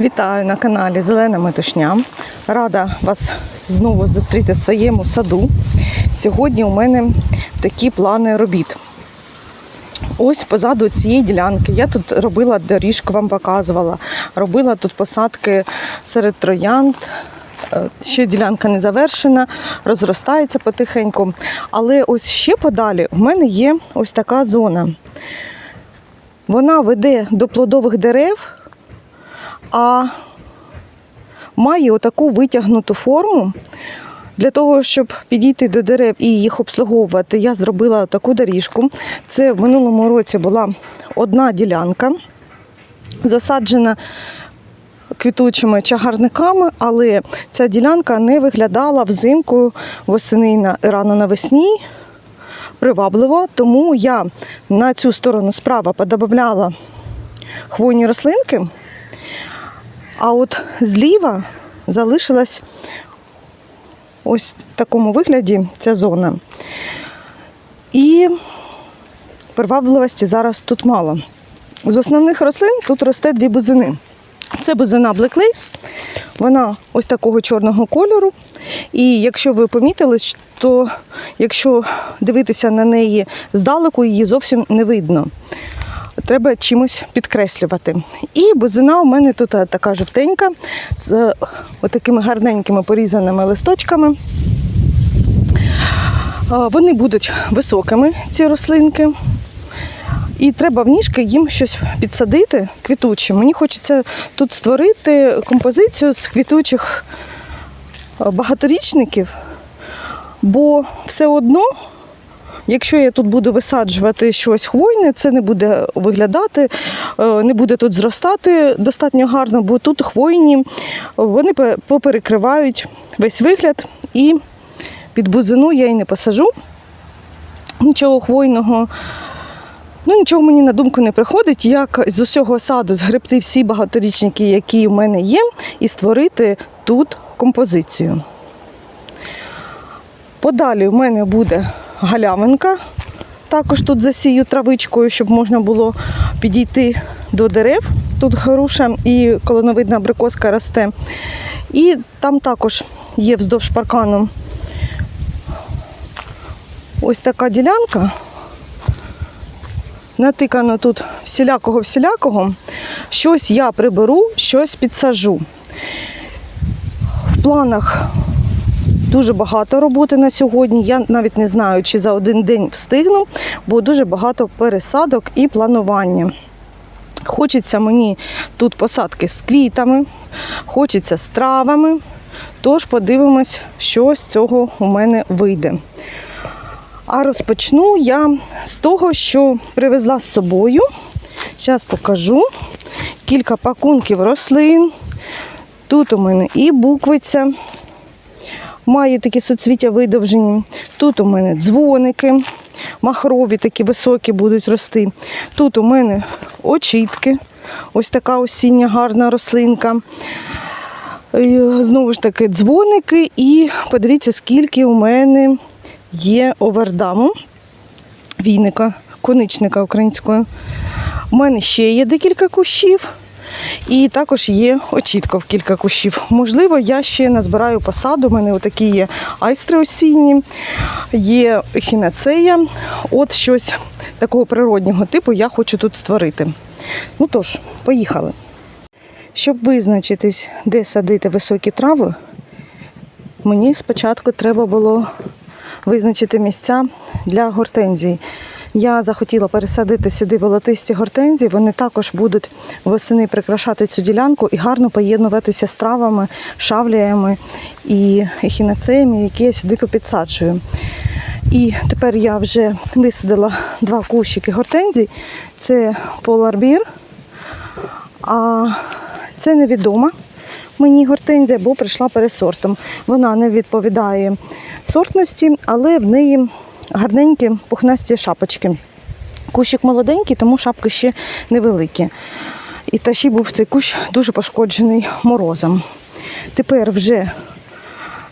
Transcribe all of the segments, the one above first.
Вітаю на каналі Зелена Метушня. Рада вас знову зустріти в своєму саду. Сьогодні у мене такі плани робіт. Ось позаду цієї ділянки. Я тут робила доріжку, вам показувала. Робила тут посадки серед троянд. Е, Ще ділянка не завершена, розростається потихеньку. Але ось ще подалі в мене є ось така зона. Вона веде до плодових дерев, а має отаку витягнуту форму. Для того, щоб підійти до дерев і їх обслуговувати, я зробила таку доріжку. Це в минулому році була одна ділянка, засаджена квітучими чагарниками, але ця ділянка не виглядала взимку восени на рано навесні. Привабливо, тому я на цю сторону справа подобавляла хвойні рослинки, а от зліва залишилась ось в такому вигляді ця зона. І привабливості зараз тут мало. З основних рослин тут росте дві бузини. Це бузина Black Lace, вона ось такого чорного кольору. І якщо ви помітили, то якщо дивитися на неї здалеку, її зовсім не видно. Треба чимось підкреслювати. І бузина у мене тут така жовтенька, з такими гарненькими порізаними листочками. Вони будуть високими, ці рослинки. І треба в ніжки їм щось підсадити квітуче. Мені хочеться тут створити композицію з квітучих е, багаторічників, бо все одно, якщо я тут буду висаджувати щось хвойне, це не буде виглядати, е, не буде тут зростати достатньо гарно, бо тут хвойні, вони поперекривають весь вигляд і під бузину я і не посажу. Нічого хвойного. Ну, нічого мені на думку не приходить, як з усього саду згребти всі багаторічники, які в мене є, і створити тут композицію. Подалі в мене буде галявинка. Також тут засію травичкою, щоб можна було підійти до дерев. Тут груша і колоновидна абрикоска росте. І там також є вздовж паркану ось така ділянка натикано тут всілякого-всілякого. Щось я приберу, щось підсажу. В планах дуже багато роботи на сьогодні. Я навіть не знаю, чи за один день встигну, бо дуже багато пересадок і планування. Хочеться мені тут посадки з квітами, хочеться з травами. Тож подивимось, що з цього у мене вийде. А розпочну я з того, що привезла з собою. Зараз покажу кілька пакунків рослин. Тут у мене і буквиця, має такі суцвіття видовжені. Тут у мене дзвоники, махрові такі високі будуть рости. Тут у мене очітки, ось така осіння гарна рослинка. Знову ж таки, дзвоники, і подивіться, скільки у мене є овердаму, війника, коничника українською. У мене ще є декілька кущів. І також є очітка в кілька кущів. Можливо, я ще назбираю посаду. У мене отакі є айстри осінні, є хінацея. От щось такого природнього типу я хочу тут створити. Ну тож, поїхали. Щоб визначитись, де садити високі трави, мені спочатку треба було визначити місця для гортензій. Я захотіла пересадити сюди волотисті гортензії. Вони також будуть восени прикрашати цю ділянку і гарно поєднуватися з травами, шавліями і ехінацеями, які я сюди попідсаджую. І тепер я вже висадила два кущики гортензій. Це поларбір, а це невідома мені гортензія, бо прийшла пересортом. Вона не відповідає сортності, але в неї гарненькі пухнасті шапочки. Кущик молоденький, тому шапки ще невеликі. І та ще був цей кущ дуже пошкоджений морозом. Тепер вже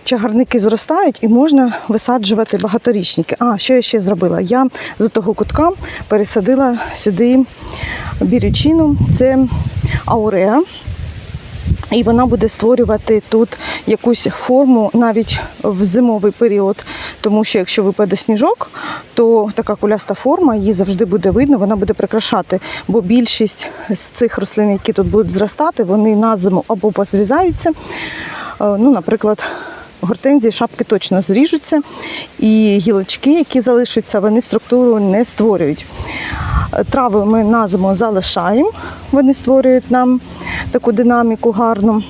чагарники зростають і можна висаджувати багаторічники. А, що я ще зробила? Я з того кутка пересадила сюди бірючину, це ауреа. І вона буде створювати тут якусь форму навіть в зимовий період. Тому що якщо випаде сніжок, то така куляста форма її завжди буде видно, вона буде прикрашати. Бо більшість з цих рослин, які тут будуть зростати, вони на зиму або позрізаються. е, Ну, наприклад, гортензії шапки точно зріжуться, і гілочки, які залишаться, вони структуру не створюють. Трави ми на зиму залишаємо, вони створюють нам таку динаміку гарну.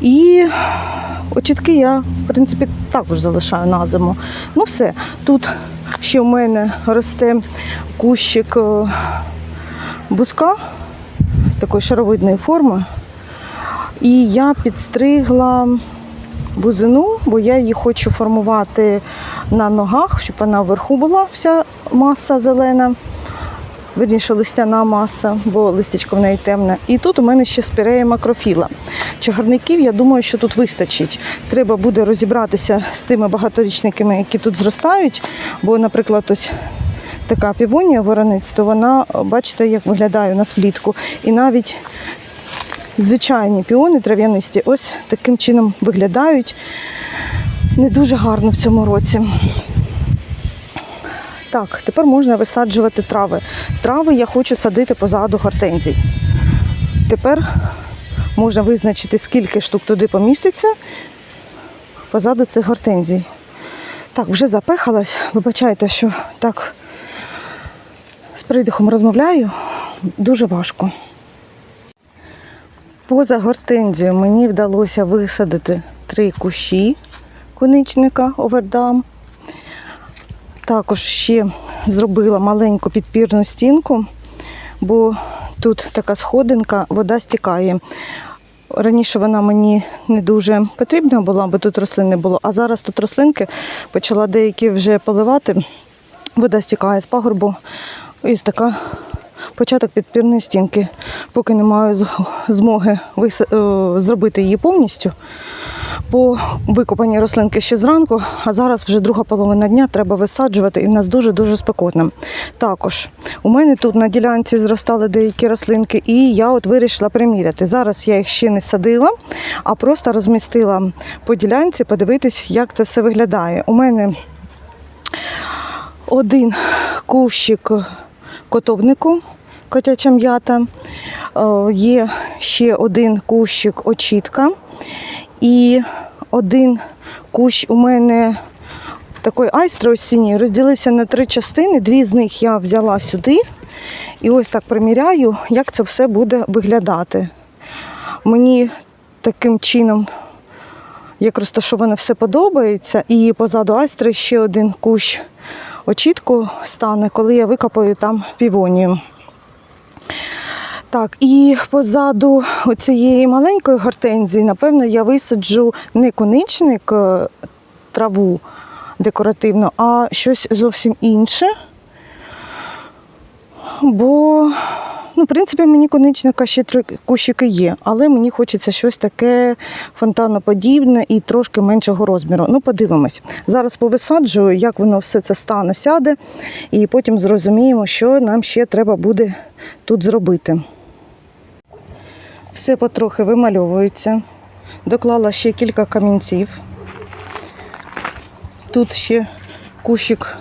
І очітки я, в принципі, також залишаю на зиму. Ну все, тут ще в мене росте кущик е, бузка такої шаровидної форми. І я підстригла бузину, бо я її хочу формувати на ногах, щоб вона вверху була вся маса зелена. Верніше листяна маса, бо листячко в неї темне. І тут у мене ще спірея макрофіла. Чагарників, я думаю, що тут вистачить. Треба буде розібратися з тими багаторічниками, які тут зростають. Бо, наприклад, ось така півонія ворониць, то вона, бачите, як виглядає у нас влітку. І навіть звичайні піони трав'янисті ось таким чином виглядають. Не дуже гарно в цьому році. Так, тепер можна висаджувати трави. Трави я хочу садити позаду гортензій. Тепер можна визначити, скільки штук туди поміститься позаду цих гортензій. Так, вже запехалась. Вибачайте, що так з придихом розмовляю. Дуже важко. Поза гортензією мені вдалося висадити три кущі коничника овердам. Також ще зробила маленьку підпірну стінку, бо тут така сходинка, вода стікає. Раніше вона мені не дуже потрібна була, бо тут рослин не було. А зараз тут рослинки почала деякі вже поливати. Вода стікає з пагорбу. Ось така початок підпірної стінки. Поки не маю змоги е, зробити її повністю. Бо викопані рослинки ще зранку, а зараз вже друга половина дня треба висаджувати, і в нас дуже-дуже спекотно. Також у мене тут на ділянці зростали деякі рослинки, і я от вирішила приміряти. Зараз я їх ще не садила, а просто розмістила по ділянці, подивитись, як це все виглядає. У мене один кущик котовнику, котяча м'ята, Е, є ще один кущик очітка. І один кущ у мене такої айстри осінньої розділився на три частини. Дві з них я взяла сюди. І ось так приміряю, як це все буде виглядати. Мені таким чином, як розташоване, все подобається. І позаду айстри ще один кущ очітку стане, коли я викопаю там півонію. Так, і позаду цієї маленької гортензії, напевно, я висаджу не коничник е, траву декоративно, а щось зовсім інше. Бо, ну, в принципі, мені коничника ще три кущики є, але мені хочеться щось таке фонтаноподібне і трошки меншого розміру. Ну, подивимось. Зараз повисаджую, як воно все це стане, сяде, і потім зрозуміємо, що нам ще треба буде тут зробити. Все потрохи вимальовується. Доклала ще кілька камінців. Тут ще кущик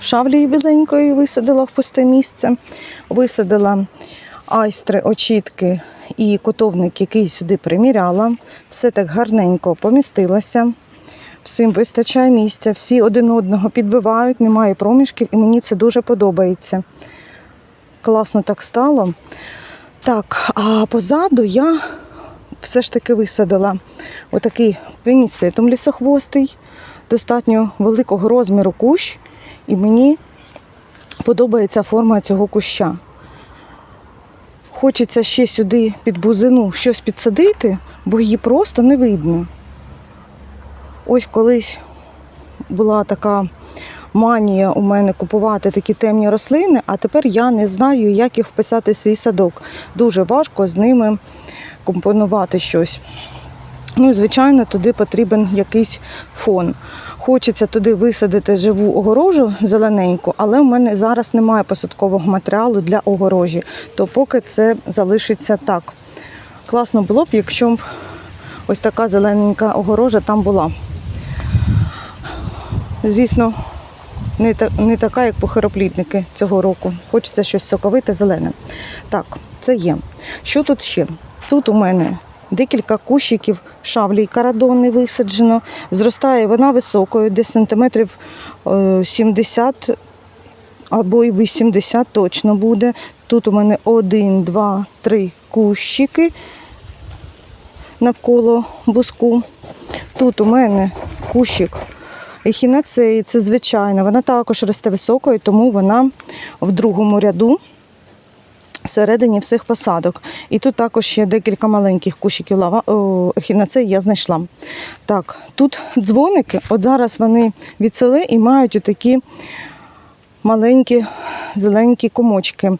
шавлії біленької висадила в пусте місце. Висадила айстри, очітки і котовник, який сюди приміряла. Все так гарненько помістилося. Всім вистачає місця, всі один одного підбивають, немає проміжків, і мені це дуже подобається. Класно так стало. Так, а позаду я все ж таки висадила отакий пеніситум лісохвостий, достатньо великого розміру кущ, і мені подобається форма цього куща. Хочеться ще сюди під бузину щось підсадити, бо її просто не видно. Ось колись була така манія у мене купувати такі темні рослини, а тепер я не знаю, як їх вписати в свій садок. Дуже важко з ними компонувати щось. Ну і звичайно, туди потрібен якийсь фон. Хочеться туди висадити живу огорожу зелененьку, але в мене зараз немає посадкового матеріалу для огорожі, то поки це залишиться так. Класно було б, якщо б ось така зелененька огорожа там була. Звісно, не, та, не така, як похороплітники цього року. Хочеться щось соковите, зелене. Так, це є. Що тут ще? Тут у мене декілька кущиків шавлі карадони висаджено. Зростає вона високою, десь сантиметрів е, 70 або й 80 точно буде. Тут у мене один, два, три кущики навколо буску. Тут у мене кущик ехінацеї, це звичайно. Вона також росте високою, тому вона в другому ряду всередині всіх посадок. І тут також ще декілька маленьких кущиків лава о, ехінацеї я знайшла. Так, тут дзвоники, от зараз вони відцели і мають отакі маленькі зеленькі комочки.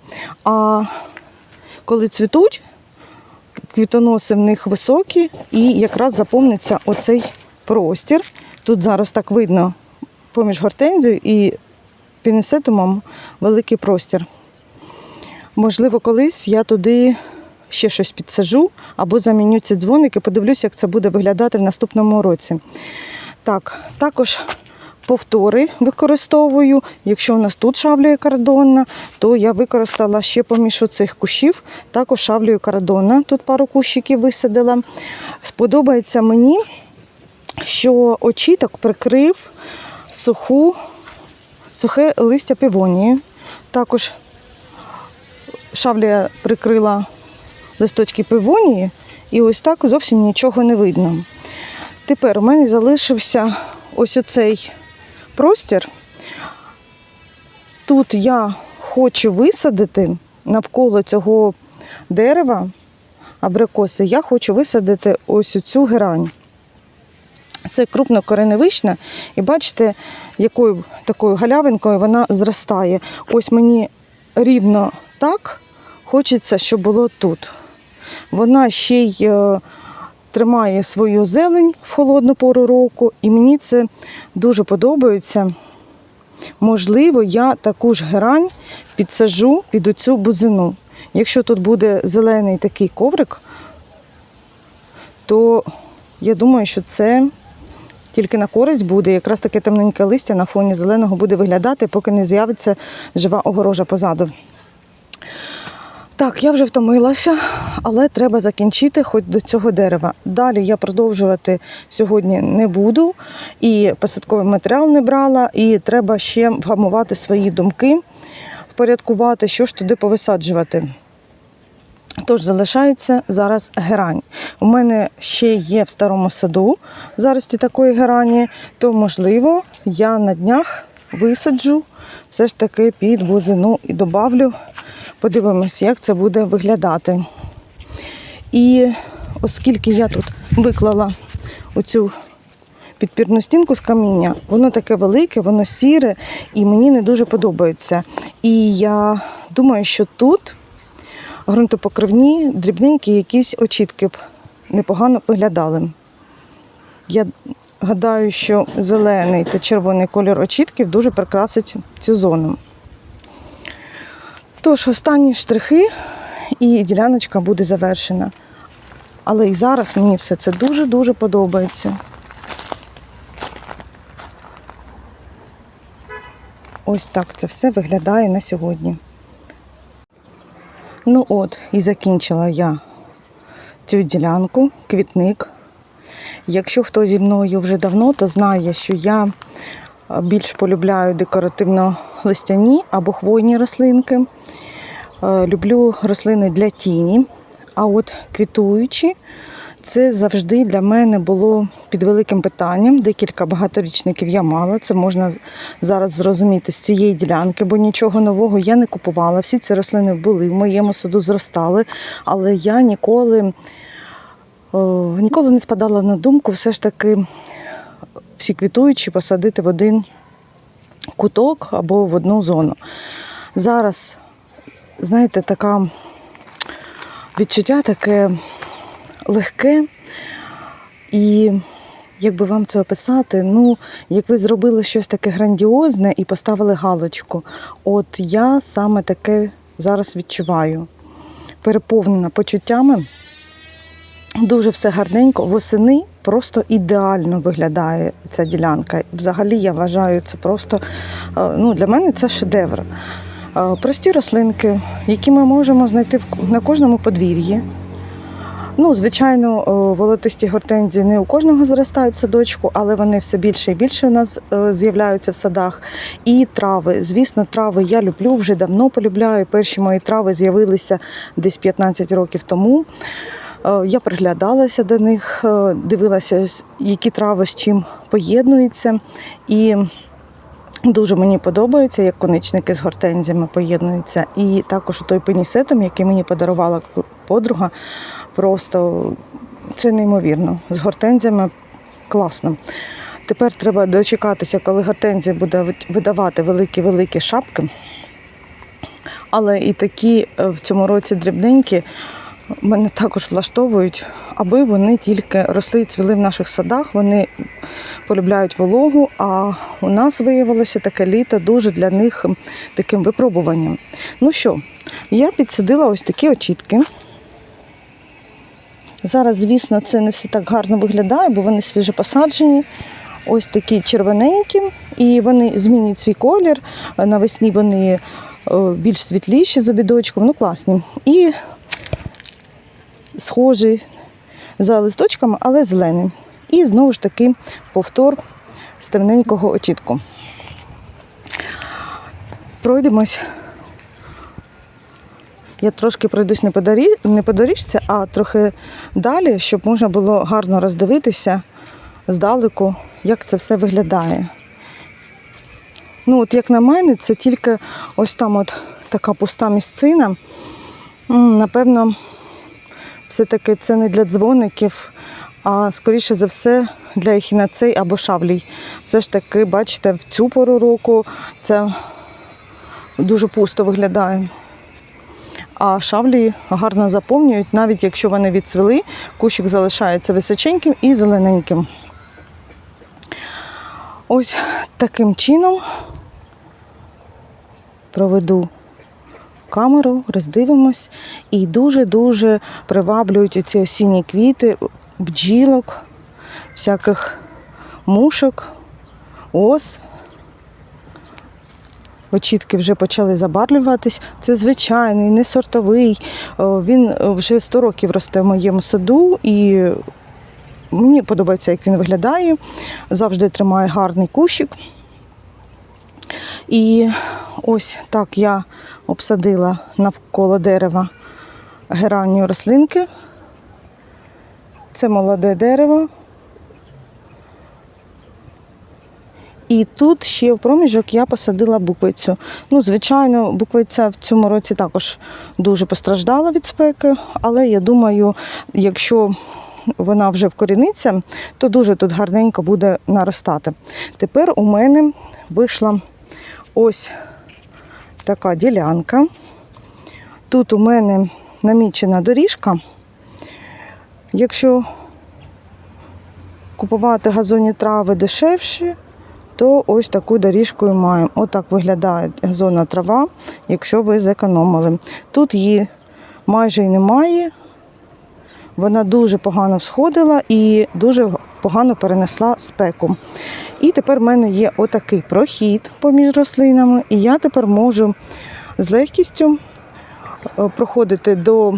А коли цвітуть, квітоноси в них високі і якраз заповниться оцей простір. Тут зараз так видно поміж гортензією і пінесетумом великий простір. Можливо, колись я туди ще щось підсажу або заміню ці дзвоники, подивлюся, як це буде виглядати в наступному році. Так, також повтори використовую. Якщо у нас тут шавлює кардонна, то я використала ще поміж цих кущів, також шавлюю кардонна. Тут пару кущиків висадила. Сподобається мені, що очіток прикрив суху, сухе листя півонії. Також шавлія прикрила листочки пивонії, і ось так зовсім нічого не видно. Тепер у мене залишився ось оцей простір. Тут я хочу висадити навколо цього дерева абрикоси, я хочу висадити ось цю герань. Це крупнокореневична, і бачите, якою такою галявинкою вона зростає. Ось мені рівно так хочеться, щоб було тут. Вона ще й е, тримає свою зелень в холодну пору року, і мені це дуже подобається. Можливо, я таку ж герань підсажу під оцю бузину. Якщо тут буде зелений такий коврик, то я думаю, що це тільки на користь буде. Якраз таке темненьке листя на фоні зеленого буде виглядати, поки не з'явиться жива огорожа позаду. Так, я вже втомилася, але треба закінчити хоч до цього дерева. Далі я продовжувати сьогодні не буду, і посадковий матеріал не брала, і треба ще вгамувати свої думки, впорядкувати, що ж туди повисаджувати. Тож залишається зараз герань. У мене ще є в старому саду зарості такої герані, то можливо я на днях висаджу все ж таки під бузину і добавлю. Подивимось, як це буде виглядати. І оскільки я тут виклала оцю підпірну стінку з каміння, воно таке велике, воно сіре і мені не дуже подобається. І я думаю, що тут ґрунтопокривні, дрібненькі якісь очітки б непогано виглядали. Я гадаю, що зелений та червоний кольор очітків дуже прикрасить цю зону. Тож, останні штрихи і діляночка буде завершена. Але і зараз мені все це дуже-дуже подобається. Ось так це все виглядає на сьогодні. Ну от, і закінчила я цю ділянку, квітник. Якщо хто зі мною вже давно, то знає, що я більш полюбляю декоративно-листяні або хвойні рослинки. Е, Люблю рослини для тіні, а от квітуючі це завжди для мене було під великим питанням. Декілька багаторічників я мала. Це можна зараз зрозуміти з цієї ділянки, бо нічого нового я не купувала. Всі ці рослини були в моєму саду, зростали, але я ніколи, ніколи не спадала на думку все ж таки всі квітуючі посадити в один куток або в одну зону. Зараз, знаєте, така відчуття таке легке. І як би вам це описати, ну, як ви зробили щось таке грандіозне і поставили галочку. От я саме таке зараз відчуваю. Переповнена почуттями Дуже все гарненько. Восени просто ідеально виглядає ця ділянка. Взагалі, я вважаю, це просто е, ну, для мене це шедевр. Е, Прості рослинки, які ми можемо знайти на кожному подвір'ї. Ну, звичайно, е, волотисті гортензії не у кожного зростають в садочку, але вони все більше і більше у нас з'являються в садах. І трави. Звісно, трави я люблю, вже давно полюбляю. Перші мої трави з'явилися десь 15 років тому. Е, Я приглядалася до них, е, дивилася, які трави з чим поєднуються. І дуже мені подобається, як коничники з гортензіями поєднуються. І також той пенісетом, який мені подарувала подруга, просто це неймовірно. З гортензіями класно. Тепер треба дочекатися, коли гортензія буде видавати великі-великі шапки. Але і такі е, в цьому році дрібненькі мене також влаштовують, аби вони тільки росли і цвіли в наших садах. Вони полюбляють вологу, а у нас виявилося таке літо дуже для них таким випробуванням. Ну що, я підсадила ось такі очітки. Зараз, звісно, це не все так гарно виглядає, бо вони свіжопосаджені. Ось такі червоненькі, і вони змінюють свій колір. Навесні вони е, більш світліші з обідочком, ну класні. І схожі за листочками, але зелені. І знову ж таки повтор з темненького очітку. Пройдемось. Я трошки пройдусь не по, дорі... не по доріжці, а трохи далі, щоб можна було гарно роздивитися здалеку, як це все виглядає. Ну, от як на мене, це тільки ось там от така пуста місцина. Напевно, все-таки це не для дзвоників, а скоріше за все для ехінацей або шавлій. Все ж таки, бачите, в цю пору року це дуже пусто виглядає. А шавлі гарно заповнюють, навіть якщо вони відцвіли, кущик залишається височеньким і зелененьким. Ось таким чином проведу камеру, роздивимось. І дуже-дуже приваблюють оці осінні квіти, бджілок, всяких мушок, ос. Очітки вже почали забарвлюватись. Це звичайний, не сортовий. Він е, вже 100 років росте в моєму саду і мені подобається, як він виглядає. Завжди тримає гарний кущик. І ось так я обсадила навколо дерева геранні рослинки. Це молоде дерево. І тут ще в проміжок я посадила буквицю. Ну, звичайно, буквиця в цьому році також дуже постраждала від спеки, але я думаю, якщо вона вже вкоріниться, то дуже тут гарненько буде наростати. Тепер у мене вийшла ось така ділянка. Тут у мене намічена доріжка. Якщо купувати газонні трави дешевші, то ось таку доріжку і маємо. Отак виглядає газонна трава, якщо ви зекономили. Тут її майже і немає. Вона дуже погано всходила і дуже погано перенесла спеку. І тепер в мене є отакий прохід поміж рослинами, і я тепер можу з легкістю е, проходити до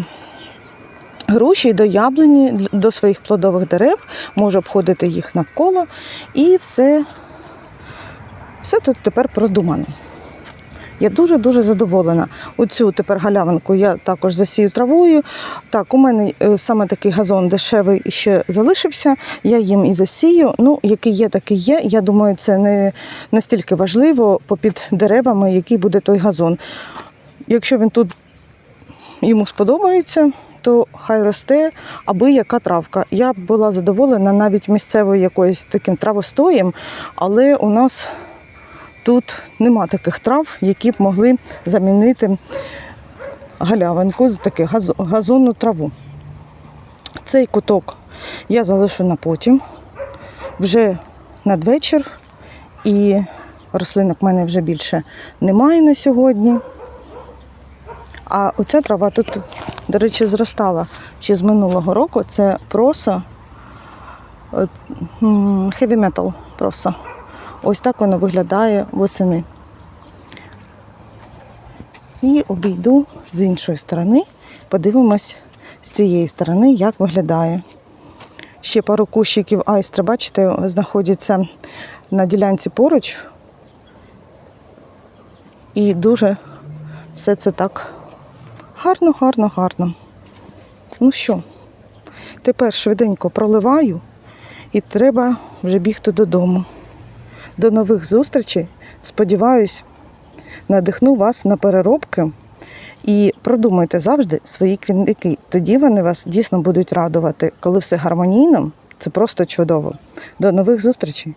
груші, до яблуні, до своїх плодових дерев, можу обходити їх навколо і все, все тут тепер продумано. Я дуже-дуже задоволена. Оцю тепер галявинку я також засію травою. Так, у мене е, саме такий газон дешевий ще залишився. Я їм і засію. Ну, який є, такий є. Я думаю, це не настільки важливо попід деревами, який буде той газон. Якщо він тут йому сподобається, то хай росте, аби яка травка. Я була задоволена навіть місцевою якоюсь таким травостоєм, але у нас тут нема таких трав, які б могли замінити галявинку, таку газонну траву. Цей куток я залишу на потім, вже надвечір, і рослинок в мене вже більше немає на сьогодні. А оця трава тут, до речі, зростала ще з минулого року. Це проса м, heavy metal проса. Ось так воно виглядає восени. І обійду з іншої сторони, подивимось з цієї сторони, як виглядає. Ще пару кущиків айстри, бачите, знаходяться на ділянці поруч. І дуже все це так гарно, гарно, гарно. Ну що, тепер швиденько проливаю і треба вже бігти додому. До нових зустрічей. Сподіваюсь, надихну вас на переробки. І продумайте завжди свої квітники. Тоді вони вас дійсно будуть радувати. Коли все гармонійно, це просто чудово. До нових зустрічей!